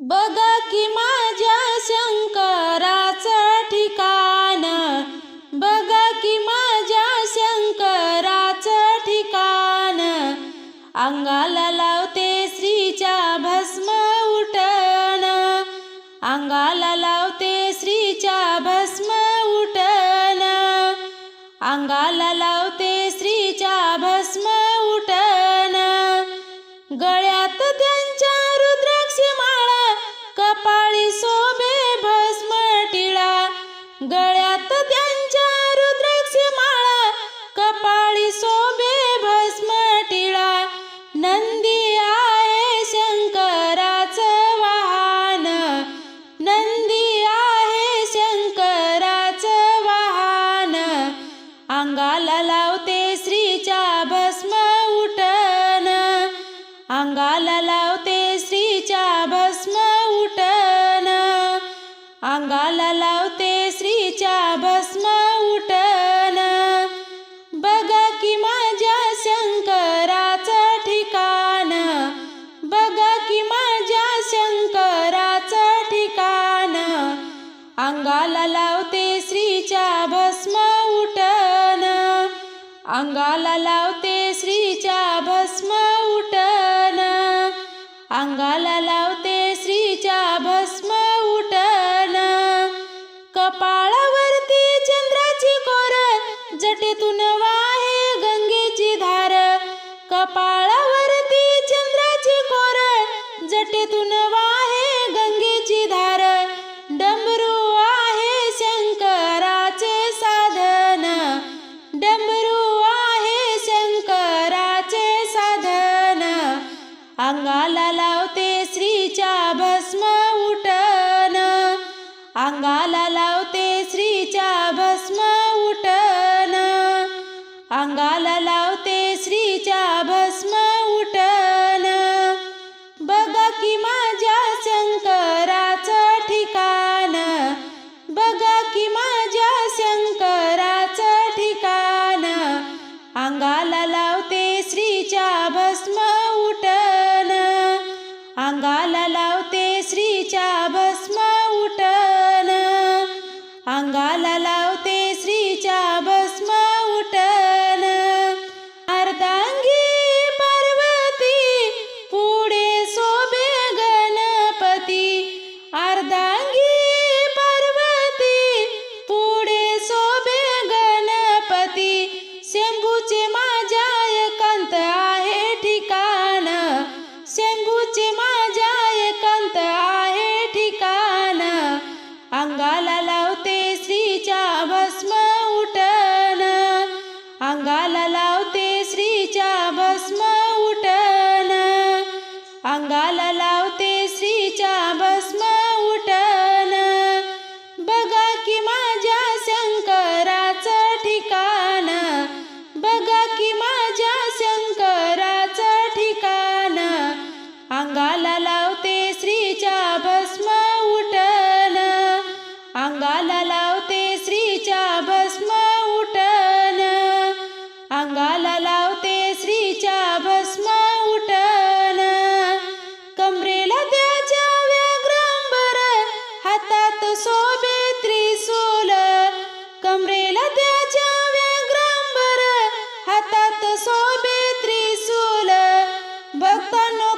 बघा की माझ्या शंकराचं ठिकाण. बघा की माझ्या शंकराचं ठिकाण. अंगाला लावते श्रीच्या भस्म उठण. अंगाला लावते श्रीच्या भस्म उठण. अंगाला लावते श्रीच्या भस्म उठण. गळे अंगाला लावते श्रीच्या भस्म उठन. बघा की माझ्या शंकराचं ठिकाण. बघा की माझ्या शंकराचं ठिकाण. अंगाला लावते श्रीच्या भस्म उठन. अंगाला लावते श्रीच्या भस्म उठन. अंगाला जटेतून वाहे गंगेची धार कपाळावरती चंद्राची कोर. जटेतून वाहे गंगेची धार डमरू आहे शंकराचे साधन. डमरू आहे शंकराचे साधन. अंगाला अंगाला लावते श्रीच्या भस्म उठन बघा की माझ्या शंकराचं ठिकाण. बघा की माझ्या शंकराचं ठिकाण. अंगा अंगाला लावते श्रीच्या भस्म उठण. अंगाला लावते श्रीच्या सोबे त्रिशूल भक्तांनो